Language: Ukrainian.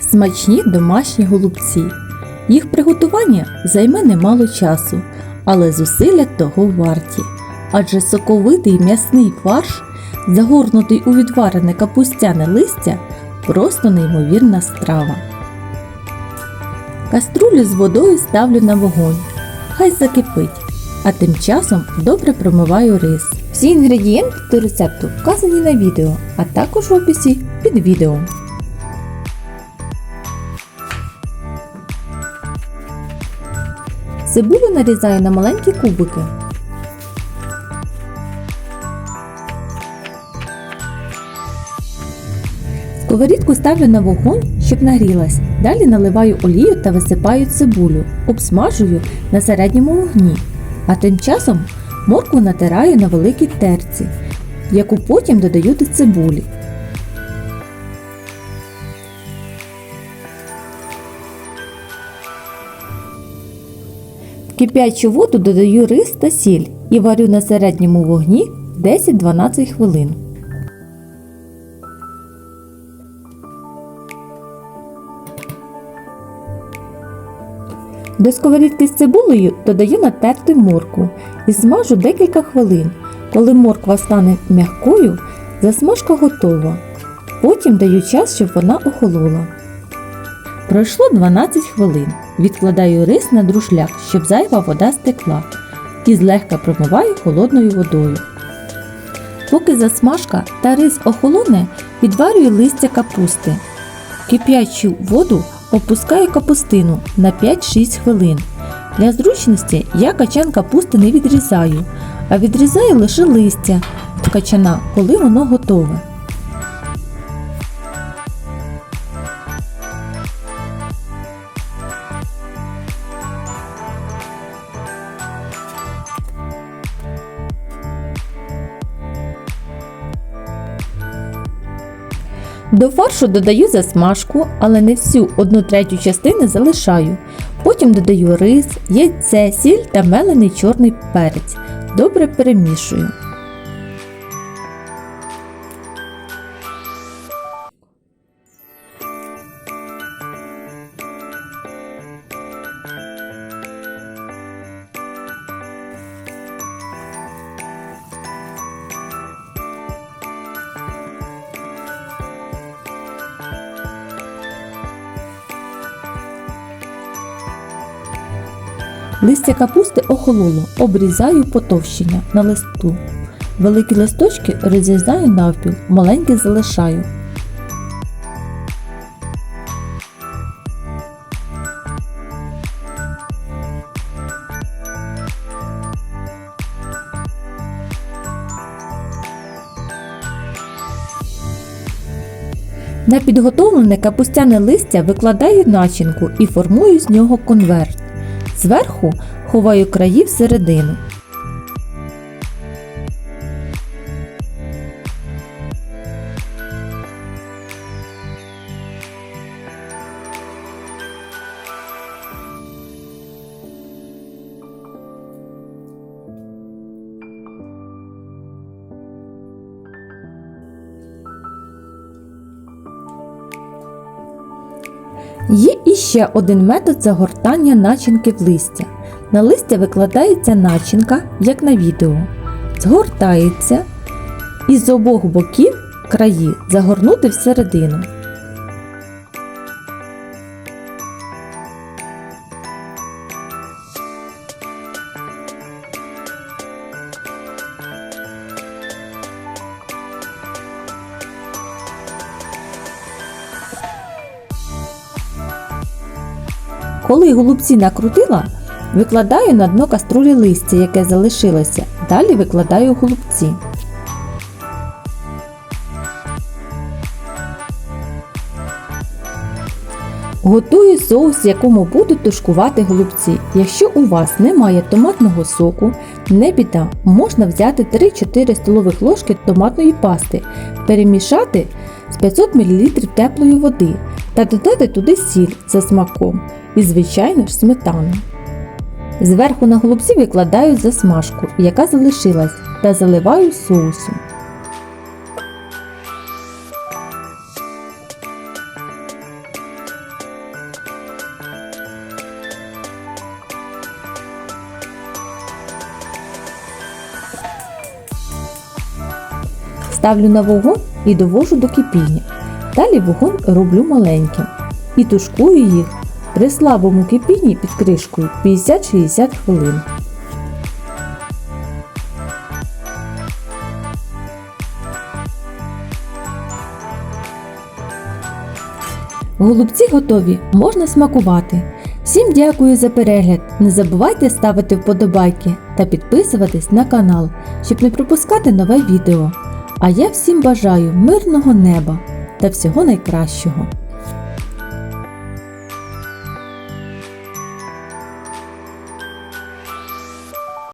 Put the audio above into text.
смачні домашні голубці. Їх приготування займе немало часу, але зусилля того варті. Адже соковитий м'ясний фарш, загорнутий у відварене капустяне листя, просто неймовірна страва. Каструлю з водою ставлю на вогонь. Хай закипить, а тим часом добре промиваю рис. Всі інгредієнти до рецепту вказані на відео, а також в описі під відео. Цибулю нарізаю на маленькі кубики. Сковорідку ставлю на вогонь, щоб нагрілась. Далі наливаю олію та висипаю цибулю, обсмажую на середньому вогні. А тим часом моркву натираю на великій терці, яку потім додаю до цибулі. Кип'ячу воду додаю рис та сіль і варю на середньому вогні 10-12 хвилин. До сковорідки з цибулею додаю натерту моркву і смажу декілька хвилин. Коли морква стане м'якою, засмажка готова. Потім даю час, щоб вона охолола. Пройшло 12 хвилин. Відкладаю рис на друшляк, щоб зайва вода стекла, і злегка промиваю холодною водою. Поки засмажка та рис охолоне, відварюю листя капусти. Кип'ячу воду опускаю капустину на 5-6 хвилин. Для зручності я качан капусти не відрізаю, а відрізаю лише листя качана, коли воно готове. До фаршу додаю засмажку, але не всю одну третю частини залишаю. Потім додаю рис, яйце, сіль та мелений чорний перець. Добре перемішую. Листя капусти охололо, обрізаю потовщення на листу. Великі листочки розрізаю навпіл, маленькі залишаю. На підготовлене капустяне листя викладаю начинку і формую з нього конверт. Зверху ховаю краї всередину. Є іще один метод загортання начинки в листя. На листя викладається начинка, як на відео. Згортається і з обох боків краї загорнути всередину. Коли голубці накрутила, викладаю на дно каструлі листя, яке залишилося. Далі викладаю голубці. Готую соус, в якому будуть тушкувати голубці. Якщо у вас немає томатного соку, не біда, можна взяти 3-4 столових ложки томатної пасти, перемішати з 500 мл теплої води та додати туди сіль за смаком і, звичайно ж, сметану. Зверху на голубці викладаю засмажку, яка залишилась, та заливаю соусом. Ставлю на вогонь і довожу до кипіння. Далі вогонь роблю маленьким і тушкую їх при слабому кипінні під кришкою 50-60 хвилин. Голубці готові, можна смакувати. Всім дякую за перегляд. Не забувайте ставити вподобайки та підписуватись на канал, щоб не пропускати нове відео. А я всім бажаю мирного неба та всього найкращого.